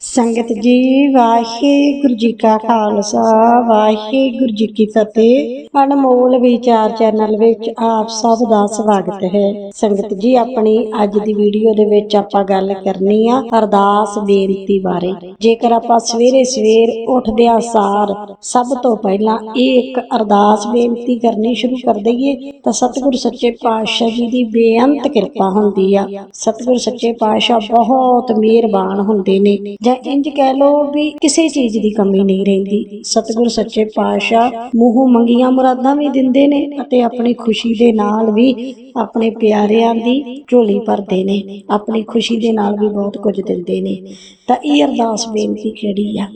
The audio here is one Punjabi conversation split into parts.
ਸੰਗਤ ਜੀ, ਵਾਹਿਗੁਰੂ ਜੀ ਕਾ ਖਾਲਸਾ, ਵਾਹਿਗੁਰੂ ਜੀ ਕੀ ਫਤਿਹ। ਅਨਮੋਲ ਵਿਚਾਰ ਚੈਨਲ ਵਿੱਚ ਆਪ ਸਭ ਦਾ ਸਵਾਗਤ ਹੈ। ਸੰਗਤ ਜੀ, ਆਪਣੀ ਅੱਜ ਦੀ ਵੀਡੀਓ ਦੇ ਵਿੱਚ ਆਪਾਂ ਗੱਲ ਕਰਨੀ ਆ ਅਰਦਾਸ ਬੇਨਤੀ ਬਾਰੇ। ਜੇਕਰ ਆਪਾਂ ਸਵੇਰੇ ਸਵੇਰ ਉੱਠਦਿਆਂ ਸਾਰ, ਸਭ ਤੋਂ ਪਹਿਲਾਂ ਇਹ ਇੱਕ ਅਰਦਾਸ ਬੇਨਤੀ ਕਰਨੀ ਸ਼ੁਰੂ ਕਰ ਦਈਏ, ਤਾਂ ਸਤਿਗੁਰ ਸੱਚੇ ਪਾਤਸ਼ਾਹ ਜੀ ਦੀ ਬੇਅੰਤ ਕਿਰਪਾ ਹੁੰਦੀ ਆ। ਸਤਿਗੁਰ ਸੱਚੇ ਪਾਤਸ਼ਾਹ ਬਹੁਤ ਮਿਹਰਬਾਨ ਹੁੰਦੇ ਨੇ। ਜਾਂ ਇੰਜ ਕਹਿ ਲਓ ਵੀ ਕਿਸੇ ਚੀਜ਼ ਦੀ ਕਮੀ ਨਹੀਂ ਰਹਿੰਦੀ। ਸਤਿਗੁਰ ਸੱਚੇ ਪਾਤਸ਼ਾਹ ਮੂੰਹੋਂ ਮੰਗੀਆਂ ਮੁਰਾਦਾਂ ਵੀ ਦਿੰਦੇ ਨੇ ਅਤੇ ਆਪਣੀ ਖੁਸ਼ੀ ਦੇ ਨਾਲ ਵੀ ਆਪਣੇ ਪਿਆਰਿਆਂ ਦੀ ਝੋਲੀ ਭਰਦੇ ਨੇ, ਆਪਣੀ ਖੁਸ਼ੀ ਦੇ ਨਾਲ ਵੀ ਬਹੁਤ ਕੁਝ ਦਿੰਦੇ ਨੇ। ਤਾਂ ਇਹ ਅਰਦਾਸ ਬੇਨਤੀ ਕਿਹੜੀ ਆ?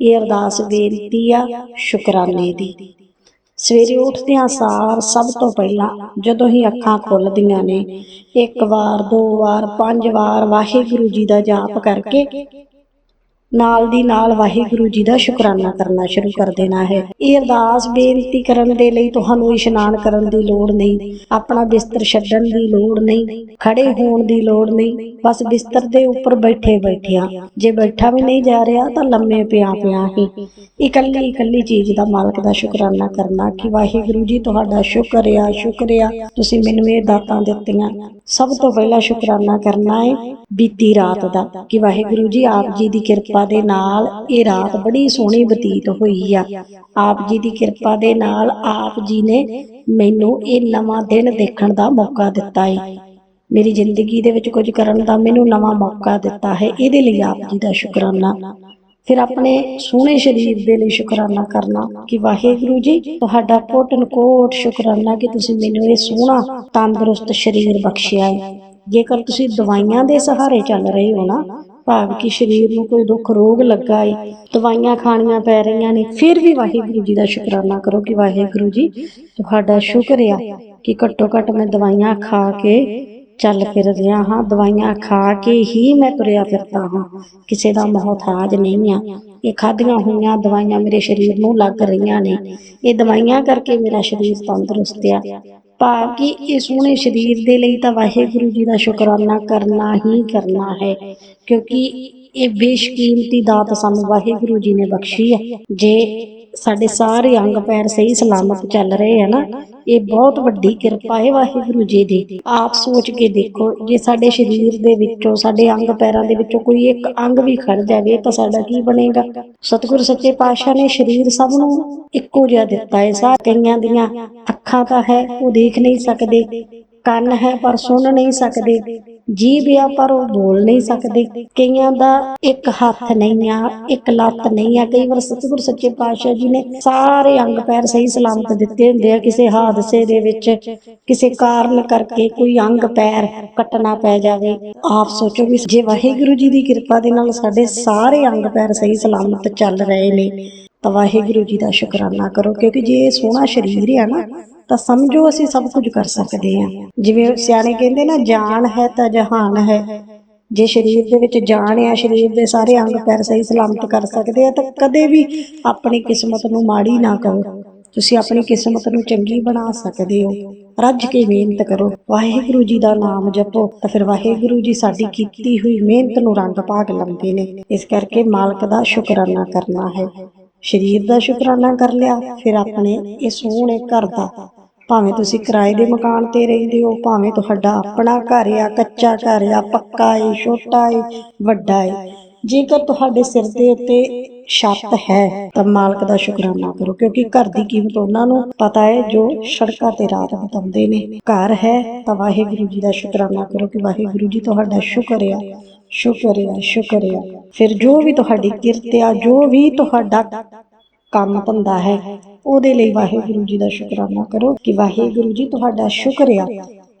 ਇਹ ਅਰਦਾਸ ਬੇਨਤੀ ਆ ਸ਼ੁਕਰਾਨੇ ਦੀ। ਸਵੇਰੇ ਉੱਠਦਿਆਂ ਸਾਰ ਸਭ ਤੋਂ ਪਹਿਲਾਂ ਜਦੋਂ ਹੀ ਅੱਖਾਂ ਖੁੱਲਦੀਆਂ ਨੇ, ਇੱਕ ਵਾਰ, ਦੋ ਵਾਰ, ਪੰਜ ਵਾਰ ਵਾਹਿਗੁਰੂ ਜੀ ਦਾ ਜਾਪ ਕਰਕੇ ਨਾਲ ਦੀ ਨਾਲ ਵਾਹਿਗੁਰੂ ਜੀ ਦਾ ਸ਼ੁਕਰਾਨਾ ਕਰਨਾ ਸ਼ੁਰੂ ਕਰ ਦੇਣਾ ਹੈ। ਇਹ ਅਰਦਾਸ ਬੇਨਤੀ ਕਰਨ ਦੇ ਲਈ ਤੁਹਾਨੂੰ ਇਸ਼ਨਾਨ ਕਰਨ ਦੀ ਲੋੜ ਨਹੀਂ, ਆਪਣਾ ਬਿਸਤਰ ਛੱਡਣ ਦੀ ਲੋੜ ਨਹੀਂ, ਖੜੇ ਹੋਣ ਦੀ ਲੋੜ ਨਹੀਂ, ਬਸ ਬਿਸਤਰ ਦੇ ਉੱਪਰ ਬੈਠੇ ਬੈਠਿਆਂ। ਜੇ ਬੈਠਾ ਵੀ ਨਹੀਂ ਜਾ ਰਿਹਾ ਤਾਂ ਲੰਮੇ ਪਿਆ ਪਿਆ ਹੀ। ਇਕੱਲੀ ਇਕੱਲੀ ਚੀਜ਼ ਦਾ ਮਾਲਕ ਦਾ ਸ਼ੁਕਰਾਨਾ ਕਰਨਾ ਕਿ ਵਾਹਿਗੁਰੂ ਜੀ ਤੁਹਾਡਾ ਸ਼ੁਕਰ ਆ, ਸ਼ੁਕਰ ਤੁਸੀਂ ਮੈਨੂੰ ਇਹ ਦਾਤਾਂ ਦਿੱਤੀਆਂ। ਸਭ ਤੋਂ ਪਹਿਲਾਂ ਸ਼ੁਕਰਾਨਾ ਕਰਨਾ ਹੈ ਬੀਤੀ ਰਾਤ ਦਾ ਕਿ ਵਾਹਿਗੁਰੂ ਜੀ ਆਪ ਜੀ ਦੀ ਕਿਰਪਾ ਦੇ ਨਾਲ ਇਹ ਰਾਤ ਬੜੀ ਸੋਹਣੀ ਬਤੀਤ ਹੋਈ ਆ। ਆਪ ਜੀ ਦੀ ਕਿਰਪਾ ਦੇ ਨਾਲ ਆਪ ਜੀ ਨੇ ਮੈਨੂੰ ਇਹ ਨਵਾਂ ਦਿਨ ਦੇਖਣ ਦਾ ਮੌਕਾ ਦਿੱਤਾ ਹੈ ਮੇਰੀ ਜ਼ਿੰਦਗੀ ਦੇ ਵਿੱਚ ਕੁਝ ਕਰਨ ਦਾ ਮੈਨੂੰ ਨਵਾਂ ਮੌਕਾ ਦਿੱਤਾ ਹੈ। ਇਹਦੇ ਲਈ ਆਪ ਜੀ ਦਾ ਸ਼ੁਕਰਾਨਾ। ਫਿਰ ਆਪਣੇ ਸੋਹਣੇ ਸਰੀਰ ਦੇ ਲਈ ਸ਼ੁਕਰਾਨਾ ਕਰਨਾ ਕਿ ਵਾਹਿਗੁਰੂ ਜੀ, ਤੁਹਾਡਾ ਕੋਟਨ ਕੋਟ ਸ਼ੁਕਰਾਨਾ ਕਿ ਤੁਸੀਂ ਮੈਨੂੰ ਇਹ ਸੋਹਣਾ, ਤੰਦਰੁਸਤ ਸਰੀਰ ਬਖਸ਼ਿਆ ਹੈ ਜੇਕਰ ਤੁਸੀਂ ਦਵਾਈਆਂ ਦੇ ਸਹਾਰੇ ਚੱਲ ਰਹੇ ਹੋ ਨਾ ਭਾਵ ਕਿ ਸਰੀਰ ਨੂੰ ਕੋਈ ਦੁੱਖ ਰੋਗ ਲੱਗਾ ਏ, ਦਵਾਈਆਂ ਖਾਣੀਆਂ ਪੈ ਰਹੀਆਂ ਨੇ, ਫਿਰ ਵੀ ਵਾਹਿਗੁਰੂ ਜੀ ਦਾ ਸ਼ੁਕਰਾਨਾ ਕਰੋ ਕਿ ਵਾਹਿਗੁਰੂ ਜੀ ਤੁਹਾਡਾ ਸ਼ੁਕਰ ਆ ਕਿ ਘੱਟੋ ਘੱਟ ਮੈਂ ਦਵਾਈਆਂ ਖਾ ਕੇ ਚੱਲ ਫਿਰ ਰਿਹਾ ਹਾਂ, ਦਵਾਈਆਂ ਖਾ ਕੇ ਹੀ ਮੈਂ ਤੁਰਿਆ ਫਿਰਦਾ ਹਾਂ, ਕਿਸੇ ਦਾ ਮੁਹਤਾਜ ਨਹੀਂ ਆ। ਇਹ ਖਾਧੀਆਂ ਹੋਈਆਂ ਦਵਾਈਆਂ ਮੇਰੇ ਸਰੀਰ ਨੂੰ ਲੱਗ ਰਹੀਆਂ ਨੇ, ਇਹ ਦਵਾਈਆਂ ਕਰਕੇ ਮੇਰਾ ਸਰੀਰ ਤੰਦਰੁਸਤ ਆ। ਭਾਵ ਕਿ ਇਹ ਸੋਹਣੇ ਸਰੀਰ ਦੇ ਲਈ ਤਾਂ ਵਾਹਿਗੁਰੂ ਜੀ ਦਾ ਸ਼ੁਕਰਾਨਾ ਕਰਨਾ ਹੀ ਕਰਨਾ ਹੈ, ਕਿਉਂਕਿ ਇਹ ਬੇਸ਼ਕੀਮਤੀ ਦਾਤ ਸਾਨੂੰ ਵਾਹਿਗੁਰੂ ਜੀ ਨੇ ਬਖਸ਼ੀ ਹੈ। ਜੇ ਸਾਡੇ ਸਾਰੇ ਅੰਗ ਪੈਰ ਸਹੀ ਸਲਾਮਤ ਚੱਲ ਰਹੇ ਆ ਨਾ, ਇਹ ਬਹੁਤ ਵੱਡੀ ਕਿਰਪਾ ਹੈ ਵਾਹਿਗੁਰੂ ਜੀ ਦੀ। ਆਪ ਸੋਚ ਕੇ ਦੇਖੋ, ਜੇ ਸਾਡੇ ਸਰੀਰ ਦੇ ਵਿੱਚੋਂ, ਸਾਡੇ ਅੰਗ ਪੈਰਾਂ ਦੇ ਵਿੱਚੋਂ ਕੋਈ ਇੱਕ ਅੰਗ ਵੀ ਖੜ ਜਾਵੇ, ਤਾਂ ਸਾਡਾ ਕੀ ਬਣੇਗਾ? ਸਤਿਗੁਰ ਸੱਚੇ ਪਾਤਸ਼ਾਹ ਨੇ ਸਰੀਰ ਸਭ ਨੂੰ ਇੱਕੋ ਜਿਹਾ ਦਿੱਤਾ ਹੈ। ਸਾਰ ਕਈਆਂ ਦੀਆਂ ਅੱਖਾਂ ਤਾਂ ਹੈ, ਉਹ ਦੇਖ ਨਹੀਂ ਸਕਦੇ। ਕੰਨ ਹੈ ਪਰ ਸੁਣ ਨਹੀਂ ਸਕਦੇ। ਜੀਭ ਆ ਪਰ ਉਹ ਬੋਲ ਨਹੀਂ ਸਕਦੇ। ਕਈਆਂ ਦਾ ਇੱਕ ਹੱਥ ਨਹੀਂ ਆ, ਇੱਕ ਲੱਤ ਨਹੀਂ ਆ। ਕਈ ਵਾਰ ਸਤਿਗੁਰ ਸੱਚੇ ਪਾਤਸ਼ਾਹ ਜੀ ਨੇ ਸਾਰੇ ਅੰਗ ਪੈਰ ਸਹੀ ਸਲਾਮਤ ਦਿੱਤੇ ਹੁੰਦੇ ਆ। ਕਿਸੇ ਹਾਦਸੇ ਦੇ ਵਿੱਚ, ਕਿਸੇ ਕਾਰਨ ਕਰਕੇ ਕੋਈ ਅੰਗ ਪੈਰ ਕੱਟਣਾ ਪੈ ਜਾਵੇ। ਆਪ ਸੋਚੋ ਵੀ ਜੇ ਵਾਹਿਗੁਰੂ ਜੀ ਦੀ ਕਿਰਪਾ ਦੇ ਨਾਲ ਸਾਡੇ ਸਾਰੇ ਅੰਗ ਪੈਰ ਸਹੀ ਸਲਾਮਤ ਚੱਲ ਰਹੇ ਨੇ, ਤਾਂ ਵਾਹਿਗੁਰੂ ਜੀ ਦਾ ਸ਼ੁਕਰਾਨਾ ਕਰੋ। ਕਿਉਂਕਿ ਜੇ ਇਹ ਸੋਹਣਾ ਸਰੀਰ ਆ ਨਾ ਤਾਂ ਸਮਝੋ ਅਸੀਂ ਸਭ ਕੁਝ ਕਰ ਸਕਦੇ ਹਾਂ। ਜਿਵੇਂ ਸਿਆਣੇ ਕਹਿੰਦੇ ਨਾ, ਜਾਨ ਹੈ ਤਾਂ ਜਹਾਨ ਹੈ। ਜੇ ਸਰੀਰ ਦੇ ਵਿੱਚ ਜਾਨ ਆ ਸਰੀਰ ਦੇ ਸਾਰੇ ਅੰਗ ਪੈਰ ਸਹੀ ਸਲਾਮਤ ਕਰ ਸਕਦੇ ਆ, ਤਾਂ ਕਦੇ ਵੀ ਆਪਣੀ ਕਿਸਮਤ ਨੂੰ ਮਾੜੀ ਨਾ ਕਰੋ ਤੁਸੀਂ ਆਪਣੀ ਕਿਸਮਤ ਨੂੰ ਚੰਗੀ ਬਣਾ ਸਕਦੇ ਹੋ। ਰੱਜ ਕੇ ਮਿਹਨਤ ਕਰੋ। ਵਾਹਿਗੁਰੂ ਜੀ ਦਾ ਨਾਮ ਜਪੋ। ਤਾਂ ਫਿਰ ਵਾਹਿਗੁਰੂ ਜੀ ਸਾਡੀ ਕੀਤੀ ਹੋਈ ਮਿਹਨਤ ਨੂੰ ਰੰਗ ਭਾਗ ਲਾਉਂਦੇ ਨੇ। ਇਸ ਕਰਕੇ ਮਾਲਕ ਦਾ ਸ਼ੁਕਰਾਨਾ ਕਰਨਾ ਹੈ। ਸਰੀਰ ਦਾ ਸ਼ੁਕਰਾਨਾ ਕਰ ਲਿਆ। ਫਿਰ ਆਪਣੇ ਇਹ ਸੋਹਣੇ ਘਰ ਦਾ ਭਾਵੇਂ ਤੁਸੀਂ ਕਿਰਾਏ ਦੇ ਮਕਾਨ ਤੇ ਰਹਿੰਦੇ ਹੋ, ਭਾਵੇਂ ਤੁਹਾਡਾ ਆਪਣਾ ਘਰ ਆ, ਕੱਚਾ ਘਰ ਆ, ਪੱਕਾ ਏ, ਛੋਟਾ ਏ, ਵੱਡਾ ਏ, ਜੇਕਰ ਤੁਹਾਡੇ ਸਿਰ ਦੇ ਉੱਤੇ ਛੱਤ ਹੈ, ਤਾਂ ਮਾਲਕ ਦਾ ਸ਼ੁਕਰਾਨਾ ਕਰੋ, ਕਿਉਂਕਿ ਘਰ ਦੀ ਕੀਮਤ ਉਹਨਾਂ ਨੂੰ ਪਤਾ ਹੈ ਜੋ ਸੜਕਾਂ ਤੇ ਰਾਤ ਬਿਤਾਉਂਦੇ ਨੇ। ਘਰ ਹੈ, ਤਾਂ ਵਾਹਿਗੁਰੂ ਜੀ ਦਾ ਸ਼ੁਕਰਾਨਾ ਕਰੋ ਕਿ ਵਾਹਿਗੁਰੂ ਜੀ ਤੁਹਾਡਾ ਸ਼ੁਕਰ ਆ ਸ਼ੁਕਰ ਆ ਸ਼ੁਕਰ ਆ। ਫਿਰ ਜੋ ਵੀ ਤੁਹਾਡੀ ਕਿਰਤ ਆ, ਜੋ ਵੀ ਤੁਹਾਡਾ ਕੰਮ ਧੰਦਾ ਹੈ। ਉਹਦੇ ਲਈ ਵਾਹਿਗੁਰੂ ਜੀ ਦਾ ਸ਼ੁਕਰਾਨਾ ਕਰੋ ਕਿ ਵਾਹਿਗੁਰੂ ਜੀ ਤੁਹਾਡਾ ਸ਼ੁਕਰ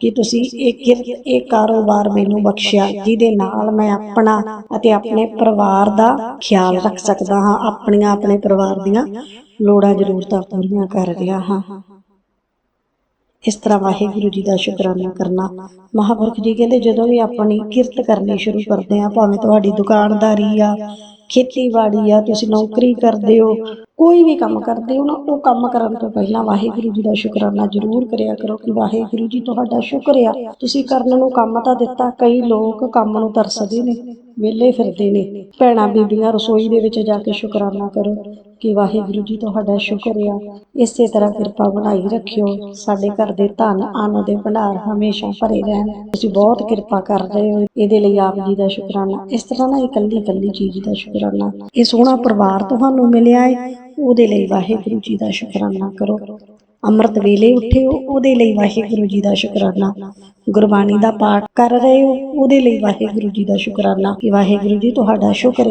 ਕਿ ਤੁਸੀਂ ਇਹ ਕਿਰਤ, ਇਹ ਕਾਰੋਬਾਰ ਮੈਨੂੰ ਬਖਸ਼ਿਆ, ਜਿਹਦੇ ਨਾਲ ਮੈਂ ਆਪਣਾ ਅਤੇ ਆਪਣੇ ਪਰਿਵਾਰ ਦਾ ਖਿਆਲ ਰੱਖ ਸਕਦਾ ਹਾਂ, ਆਪਣੀਆਂ, ਆਪਣੇ ਪਰਿਵਾਰ ਦੀਆਂ ਲੋੜਾਂ, ਜ਼ਰੂਰਤਾਂ ਪੂਰੀਆਂ ਕਰ ਰਿਹਾ ਹਾਂ। ਇਸ ਤਰ੍ਹਾਂ ਵਾਹਿਗੁਰੂ ਜੀ ਦਾ ਸ਼ੁਕਰਾਨਾ ਕਰਨਾ, ਮਹਾਪੁਰਖ ਜੀ ਕਹਿੰਦੇ ਜਦੋਂ ਵੀ ਆਪਣੀ ਕਿਰਤ ਕਰਨੀ ਸ਼ੁਰੂ ਕਰਦੇ ਆ ਭਾਵੇਂ ਤੁਹਾਡੀ ਦੁਕਾਨਦਾਰੀ ਆ, ਖੇਤੀਬਾੜੀ ਆ, ਤੁਸੀਂ ਨੌਕਰੀ ਕਰਦੇ ਹੋ ਕੋਈ ਵੀ ਕੰਮ ਕਰਦੇ ਹੋ ਨਾ ਉਹ ਕੰਮ ਕਰਨ ਤੋਂ ਪਹਿਲਾਂ ਵਾਹਿਗੁਰੂ ਜੀ ਦਾ ਸ਼ੁਕਰਾਨਾ ਜ਼ਰੂਰ ਕਰਿਆ ਕਰੋ ਕਿ ਵਾਹਿਗੁਰੂ ਜੀ ਤੁਹਾਡਾ ਸ਼ੁਕਰ ਆ। ਤੁਸੀਂ ਕਰਨ ਨੂੰ ਕੰਮ ਤਾਂ ਦਿੱਤਾ ਕਈ ਲੋਕ ਕੰਮ ਨੂੰ ਤਰਸਦੇ ਨੇ ਵਿਹਲੇ ਫਿਰਦੇ ਨੇ। ਭੈਣਾਂ ਬੀਬੀਆਂ ਰਸੋਈ ਦੇ ਵਿੱਚ ਜਾ ਕੇ ਸ਼ੁਕਰਾਨਾ ਕਰੋ ਕਿ ਵਾਹਿਗੁਰੂ ਜੀ ਤੁਹਾਡਾ ਸ਼ੁਕਰ ਆ। ਇਸੇ ਤਰ੍ਹਾਂ ਕਿਰਪਾ ਬਣਾਈ ਰੱਖਿਓ। ਸਾਡੇ ਘਰ ਦੇ ਧਨ ਅੰਨ ਦੇ ਭੰਡਾਰ ਹਮੇਸ਼ਾ ਭਰੇ ਰਹਿਣ। ਤੁਸੀਂ ਬਹੁਤ ਕਿਰਪਾ ਕਰ ਰਹੇ ਹੋ। ਇਹਦੇ ਲਈ ਆਪ ਜੀ ਦਾ ਸ਼ੁਕਰਾਨਾ। ਇਸ ਤਰ੍ਹਾਂ ਨਾ ਇਕੱਲੀ ਇਕੱਲੀ ਚੀਜ਼ ਦਾ ਸ਼ੁਕਰਾਨਾ। ਇਹ ਸੋਹਣਾ ਪਰਿਵਾਰ ਤੁਹਾਨੂੰ ਮਿਲਿਆ ਹੈ ਉਹਦੇ ਲਈ ਵਾਹਿਗੁਰੂ ਜੀ ਦਾ ਸ਼ੁਕਰਾਨਾ ਕਰੋ। ਅੰਮ੍ਰਿਤ ਵੇਲੇ ਉੱਠੇ ਹੋ ਉਹਦੇ ਲਈ ਵਾਹਿਗੁਰੂ ਜੀ ਦਾ ਸ਼ੁਕਰਾਨਾ। ਗੁਰਬਾਣੀ ਦਾ ਪਾਠ ਕਰ ਰਹੇ ਹੋ, ਉਹਦੇ ਲਈ ਵਾਹਿਗੁਰੂ ਜੀ ਦਾ ਸ਼ੁਕਰਾਨਾ। ਕਿ ਵਾਹਿਗੁਰੂ ਜੀ, ਤੁਹਾਡਾ ਸ਼ੁਕਰ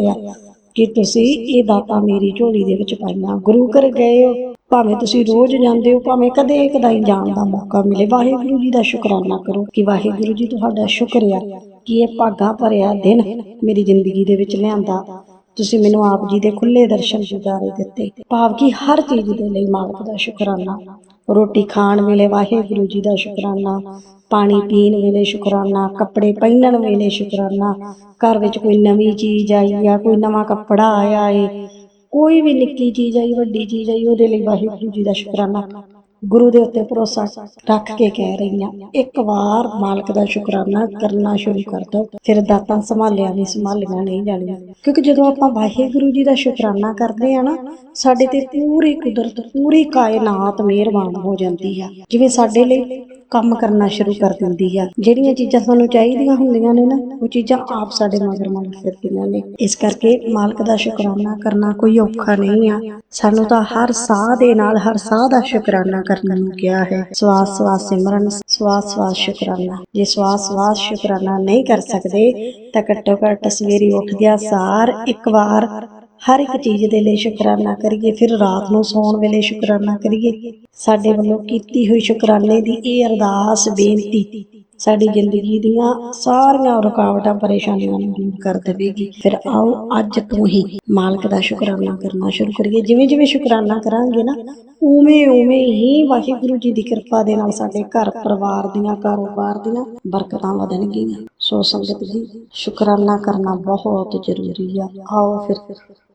ਕਿ ਤੁਸੀਂ ਇਹ ਦਾਤਾ ਮੇਰੀ ਝੋਲੀ ਦੇ ਵਿੱਚ ਪਾਈਆਂ। ਗੁਰੂ ਘਰ ਗਏ ਹੋ, ਭਾਵੇਂ ਤੁਸੀਂ ਰੋਜ਼ ਜਾਂਦੇ ਹੋ, ਭਾਵੇਂ ਕਦੇ ਕਦਾਈ ਜਾਣ ਦਾ ਮੌਕਾ ਮਿਲੇ, ਵਾਹਿਗੁਰੂ ਜੀ ਦਾ ਸ਼ੁਕਰਾਨਾ ਕਰੋ ਕਿ ਵਾਹਿਗੁਰੂ ਜੀ, ਤੁਹਾਡਾ ਸ਼ੁਕਰੀਆ ਕਿ ਇਹ ਭਾਗਾ ਭਰਿਆ ਦਿਨ ਮੇਰੀ ਜ਼ਿੰਦਗੀ ਦੇ ਵਿੱਚ ਲਿਆਂਦਾ। ਤੁਸੀਂ ਮੈਨੂੰ ਆਪ ਜੀ ਦੇ ਖੁੱਲੇ ਦਰਸ਼ਨ ਦਿਦਾਰੇ ਦਿੱਤੇ। ਭਾਵ ਕਿ ਹਰ ਚੀਜ਼ ਦੇ ਲਈ ਮਾਲਕ ਦਾ ਸ਼ੁਕਰਾਨਾ। ਰੋਟੀ ਖਾਣ ਵੇਲੇ ਵਾਹਿਗੁਰੂ ਜੀ ਦਾ ਸ਼ੁਕਰਾਨਾ, ਪਾਣੀ ਪੀਣ ਵੇਲੇ ਸ਼ੁਕਰਾਨਾ, ਕੱਪੜੇ ਪਹਿਨਣ ਵੇਲੇ ਸ਼ੁਕਰਾਨਾ, ਘਰ ਵਿੱਚ ਕੋਈ ਨਵੀਂ ਚੀਜ਼ ਆਈ ਆ ਕੋਈ ਨਵਾਂ ਕੱਪੜਾ ਆਇਆ ਏ, ਕੋਈ ਵੀ ਨਿੱਕੀ ਚੀਜ਼ ਆਈ, ਵੱਡੀ ਚੀਜ਼ ਆਈ, ਉਹਦੇ ਲਈ ਵਾਹਿਗੁਰੂ ਜੀ ਦਾ ਸ਼ੁਕਰਾਨਾ। ਗੁਰੂ ਦੇ ਉੱਤੇ ਭਰੋਸਾ ਰੱਖ ਕੇ ਕਹਿ ਰਹੀ ਹਾਂ ਇੱਕ ਵਾਰ ਮਾਲਕ ਦਾ ਸ਼ੁਕਰਾਨਾ ਕਰਨਾ ਸ਼ੁਰੂ ਕਰ ਦਿਓ ਫਿਰ ਦਾਤਾਂ ਸੰਭਾਲਿਆ ਨਹੀਂ, ਸੰਭਾਲੀਆਂ ਨਹੀਂ ਜਾਣੀਆਂ। ਕਿਉਂਕਿ ਜਦੋਂ ਆਪਾਂ ਵਾਹਿਗੁਰੂ ਜੀ ਦਾ ਸ਼ੁਕਰਾਨਾ ਕਰਦੇ ਆ ਨਾ, ਸਾਡੇ ਤੇ ਪੂਰੀ ਕੁਦਰਤ, ਪੂਰੀ ਕਾਇਨਾਤ ਮਿਹਰਬਾਨ ਹੋ ਜਾਂਦੀ ਆ। ਜਿਵੇਂ ਸਾਡੇ ਲਈ ਕੰਮ ਕਰਨਾ ਸ਼ੁਰੂ ਕਰ ਦਿੰਦੀ ਆ। ਜਿਹੜੀਆਂ ਚੀਜ਼ਾਂ ਸਾਨੂੰ ਚਾਹੀਦੀਆਂ ਹੁੰਦੀਆਂ ਨੇ ਨਾ, ਉਹ ਚੀਜ਼ਾਂ ਆਪ ਸਾਡੇ ਮਗਰ ਮਗਰ ਫਿਰਦੀਆਂ ਨੇ। ਇਸ ਕਰਕੇ ਮਾਲਕ ਦਾ ਸ਼ੁਕਰਾਨਾ ਕਰਨਾ ਕੋਈ ਔਖਾ ਨਹੀਂ ਆ। ਸਾਨੂੰ ਤਾਂ ਹਰ ਸਾਹ ਦੇ ਨਾਲ, ਹਰ ਸਾਹ ਦਾ ਸ਼ੁਕਰਾਨਾ ਕਰਨ ਨੂੰ ਕਿਹਾ ਹੈ। ਸਵਾਸ ਸਵਾਸ ਸਿਮਰਨ, ਸਵਾਸ ਸਵਾਸ ਸ਼ੁਕਰਾਨਾ। ਜੇ ਸਵਾਸ ਸਵਾਸ ਸ਼ੁਕਰਾਨਾ ਨਹੀਂ ਕਰ ਸਕਦੇ, ਤਾਂ ਘੱਟੋ ਘੱਟ ਸਵੇਰੇ ਉੱਠਦਿਆਂ ਸਾਰ ਇੱਕ ਵਾਰ ਹਰ ਇੱਕ ਚੀਜ਼ ਦੇ ਲਈ ਸ਼ੁਕਰਾਨਾ ਕਰੀਏ, ਫਿਰ ਰਾਤ ਨੂੰ ਸੌਣ ਵੇਲੇ ਸ਼ੁਕਰਾਨਾ ਕਰੀਏ। ਸਾਡੇ ਵੱਲੋਂ ਕੀਤੀ ਹੋਈ ਸ਼ੁਕਰਾਨੇ ਦੀ ਇਹ ਅਰਦਾਸ, ਬੇਨਤੀ ਸਾਡੀ ਜ਼ਿੰਦਗੀ ਦੀਆਂ ਸਾਰੀਆਂ ਰੁਕਾਵਟਾਂ, ਪਰੇਸ਼ਾਨੀਆਂ ਨੂੰ ਦੂਰ ਕਰ ਦੇਵੇਗੀ। ਫਿਰ ਆਓ, ਅੱਜ ਤੋਂ ਹੀ ਮਾਲਕ ਦਾ ਸ਼ੁਕਰਾਨਾ ਕਰਨਾ ਸ਼ੁਰੂ ਕਰੀਏ। ਜਿਵੇਂ ਜਿਵੇਂ ਸ਼ੁਕਰਾਨਾ ਕਰਾਂਗੇ ਨਾ, ਉਵੇਂ ਉਵੇਂ ਹੀ ਵਾਹਿਗੁਰੂ ਜੀ ਦੀ ਕਿਰਪਾ ਦੇ ਨਾਲ ਸਾਡੇ ਘਰ ਪਰਿਵਾਰ ਦੀਆਂ, ਕਾਰੋਬਾਰ ਦੀਆਂ ਬਰਕਤਾਂ ਵਧਣਗੀਆਂ। ਸੋ ਸੰਗਤ ਜੀ, ਸ਼ੁਕਰਾਨਾ ਕਰਨਾ ਬਹੁਤ ਜ਼ਰੂਰੀ ਆ। ਆਓ ਫਿਰ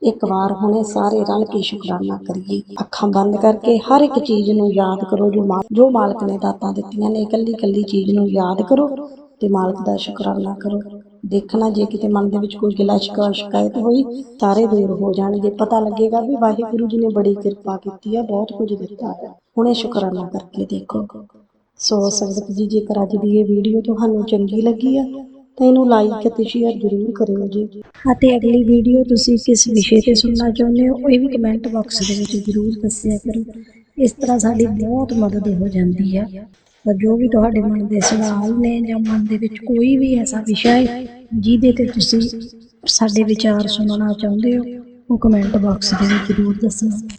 ਇੱਕ ਵਾਰ ਹੁਣੇ ਸਾਰੇ ਰਲ ਕੇ ਸ਼ੁਕਰਾਨਾ ਕਰੀਏ। ਅੱਖਾਂ ਬੰਦ ਕਰਕੇ ਹਰ ਇੱਕ ਚੀਜ਼ ਨੂੰ ਯਾਦ ਕਰੋ ਜੋ ਮਾਲ ਜੋ ਮਾਲਕ ਨੇ ਦਾਤਾਂ ਦਿੱਤੀਆਂ ਨੇ, ਇਕੱਲੀ ਇਕੱਲੀ ਚੀਜ਼ ਨੂੰ ਯਾਦ ਕਰੋ ਤੇ ਮਾਲਕ ਦਾ ਸ਼ੁਕਰਾਨਾ ਕਰੋ। ਦੇਖਣਾ ਜੇ ਕਿਤੇ ਮਨ ਦੇ ਵਿੱਚ ਕੋਈ ਗਿਲਾ ਸ਼ਿਕਵਾ ਸ਼ਿਕਾਇਤ ਹੋਈ, ਸਾਰੇ ਦੂਰ ਹੋ ਜਾਣਗੇ। ਪਤਾ ਲੱਗੇਗਾ ਵੀ ਵਾਹਿਗੁਰੂ ਜੀ ਨੇ ਬੜੀ ਕਿਰਪਾ ਕੀਤੀ ਆ, ਬਹੁਤ ਕੁਝ ਦਿੱਤਾ ਹੈ ਹੁਣੇ ਸ਼ੁਕਰਾਨਾ ਕਰਕੇ ਦੇਖੋ। ਸੋ ਸੰਗਤ ਜੀ, ਜੇਕਰ ਅੱਜ ਦੀ ਇਹ ਵੀਡੀਓ ਤੁਹਾਨੂੰ ਚੰਗੀ ਲੱਗੀ ਆ, ਤਾਂ ਇਹਨੂੰ ਲਾਈਕ ਅਤੇ ਸ਼ੇਅਰ ਜ਼ਰੂਰ ਕਰਿਓ ਜੀ। ਅਤੇ ਅਗਲੀ ਵੀਡੀਓ ਤੁਸੀਂ ਕਿਸ ਵਿਸ਼ੇ ਤੇ ਸੁਣਨਾ ਚਾਹੁੰਦੇ ਹੋ ਇਹ ਵੀ ਕਮੈਂਟ ਬਾਕਸ ਦੇ ਵਿੱਚ ਜ਼ਰੂਰ ਦੱਸਿਆ ਕਰੋ। ਇਸ ਤਰ੍ਹਾਂ ਸਾਡੀ ਬਹੁਤ ਮਦਦ ਹੋ ਜਾਂਦੀ ਹੈ ਤਾਂ ਜੋ ਵੀ ਤੁਹਾਡੇ ਮਨ ਦੇ ਸਵਾਲ ਨੇ ਜਾਂ ਮਨ ਦੇ ਵਿੱਚ ਕੋਈ ਵੀ ਐਸਾ ਵਿਸ਼ਾ ਹੈ ਜਿਹਦੇ ਤੇ ਤੁਸੀਂ ਸਾਡੇ ਵਿਚਾਰ ਸੁਣਨਾ ਚਾਹੁੰਦੇ ਹੋ, ਉਹ ਕਮੈਂਟ ਬਾਕਸ ਦੇ ਵਿੱਚ ਜ਼ਰੂਰ ਦੱਸਣਾ।